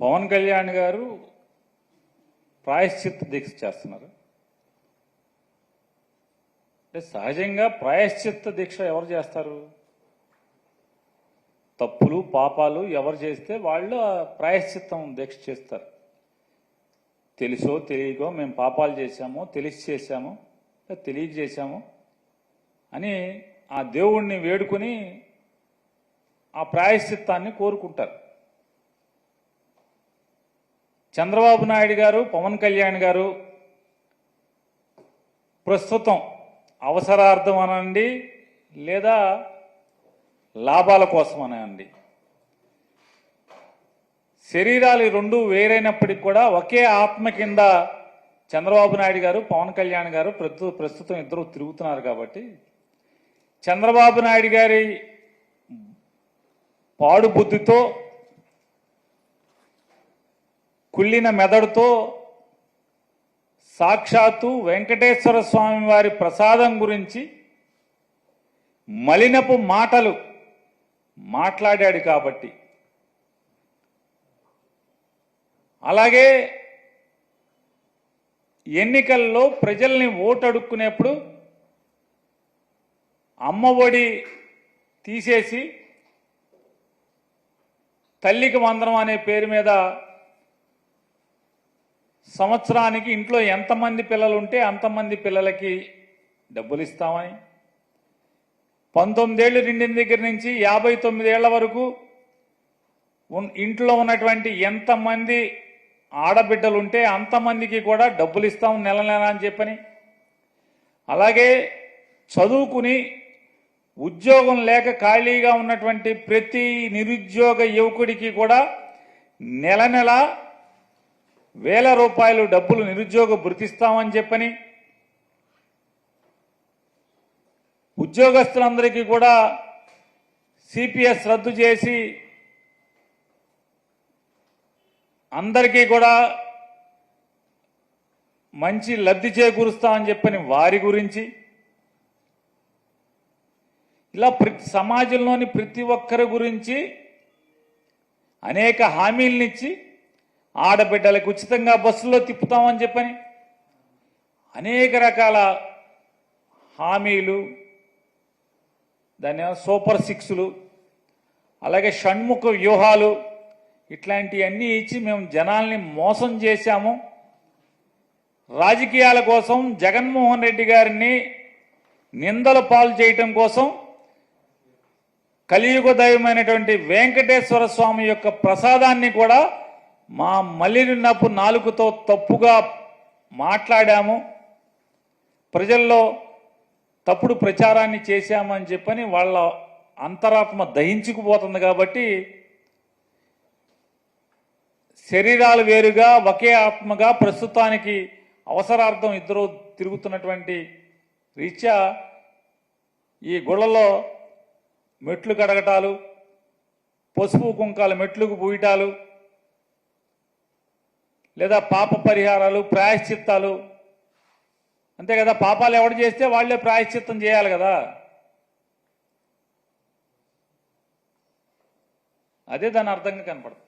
పవన్ కళ్యాణ్ గారు ప్రాయశ్చిత్త దీక్ష చేస్తున్నారు. అంటే సహజంగా ప్రాయశ్చిత్త దీక్ష ఎవరు చేస్తారు? తప్పులు పాపాలు ఎవరు చేస్తే వాళ్ళు ఆ ప్రాయశ్చిత్తం దీక్ష చేస్తారు. తెలుసో తెలియకో మేము పాపాలు చేశాము తెలిసి చేశాము తెలియక చేశాము అని ఆ దేవుణ్ణి వేడుకొని ఆ ప్రాయశ్చిత్తాన్ని కోరుకుంటారు. చంద్రబాబు నాయుడు గారు పవన్ కళ్యాణ్ గారు ప్రస్తుతం అవసరార్థం అనండి లేదా లాభాల కోసం అనండి. శరీరాలు ఈ రెండు వేరైనప్పటికి కూడా ఒకే ఆత్మ కింద చంద్రబాబు నాయుడు గారు పవన్ కళ్యాణ్ గారు ప్రస్తు ప్రస్తుతం ఇద్దరు తిరుగుతున్నారు కాబట్టి చంద్రబాబు నాయుడు గారి పాడు బుద్ధితో కుళ్ళిన మెదడుతో సాక్షాత్తు వెంకటేశ్వర స్వామి వారి ప్రసాదం గురించి మలినపు మాటలు మాట్లాడాడు కాబట్టి. అలాగే ఎన్నికల్లో ప్రజల్ని ఓటడుక్కునేప్పుడు అమ్మఒడి అమ్మ ఒడి తీసేసి తల్లికి మందరం అనే పేరు మీద సంవత్సరానికి ఇంట్లో ఎంతమంది పిల్లలు ఉంటే అంతమంది పిల్లలకి డబ్బులు ఇస్తామని పంతొమ్మిదేళ్ళు నిండిన దగ్గర నుంచి యాభై తొమ్మిదేళ్ళ వరకు ఇంట్లో ఉన్నటువంటి ఎంతమంది ఆడబిడ్డలు ఉంటే అంతమందికి కూడా డబ్బులు ఇస్తాం నెల నెల అని చెప్పని. అలాగే చదువుకుని ఉద్యోగం లేక ఖాళీగా ఉన్నటువంటి ప్రతి నిరుద్యోగ యువకుడికి కూడా నెల నెల వేల రూపాయలు డబ్బులు నిరుద్యోగ భృతిస్తామని చెప్పని ఉద్యోగస్తులందరికీ కూడా సిపిఎస్ రద్దు చేసి అందరికీ కూడా మంచి లబ్ధి చేకూరుస్తామని చెప్పని వారి గురించి ఇలా ప్రతి సమాజంలోని ప్రతి ఒక్కరి గురించి అనేక హామీలనిచ్చి ఆడబిడ్డలకు ఉచితంగా బస్సులో తిప్పుతామని చెప్పని అనేక రకాల హామీలు దాని సూపర్ సిక్స్లు అలాగే షణ్ముఖ వ్యూహాలు ఇట్లాంటివన్నీ ఇచ్చి మేము జనాల్ని మోసం చేశాము. రాజకీయాల కోసం జగన్మోహన్ రెడ్డి గారిని నిందల పాలు చేయటం కోసం కలియుగ దైవమైనటువంటి వెంకటేశ్వర స్వామి యొక్క ప్రసాదాన్ని కూడా మా మలినపు నాలుగుతో తప్పుగా మాట్లాడాము. ప్రజల్లో తప్పుడు ప్రచారాన్ని చేశామని చెప్పని వాళ్ళ అంతరాత్మ దహించుకుపోతుంది కాబట్టి శరీరాలు వేరుగా ఒకే ఆత్మగా ప్రస్తుతానికి అవసరార్థం ఇద్దరు తిరుగుతున్నటువంటి రీత్యా ఈ గుళ్ళలో మెట్లు కడగటాలు పసుపు కుంకాలు మెట్లుకు పూయటాలు లేదా పాప పరిహారాలు ప్రాయశ్చిత్తాలు. అంతే కదా పాపాలు ఎవడు చేస్తే వాళ్ళే ప్రాయశ్చిత్తం చేయాలి కదా. అదే దాని అర్థంగా కనపడుతుంది.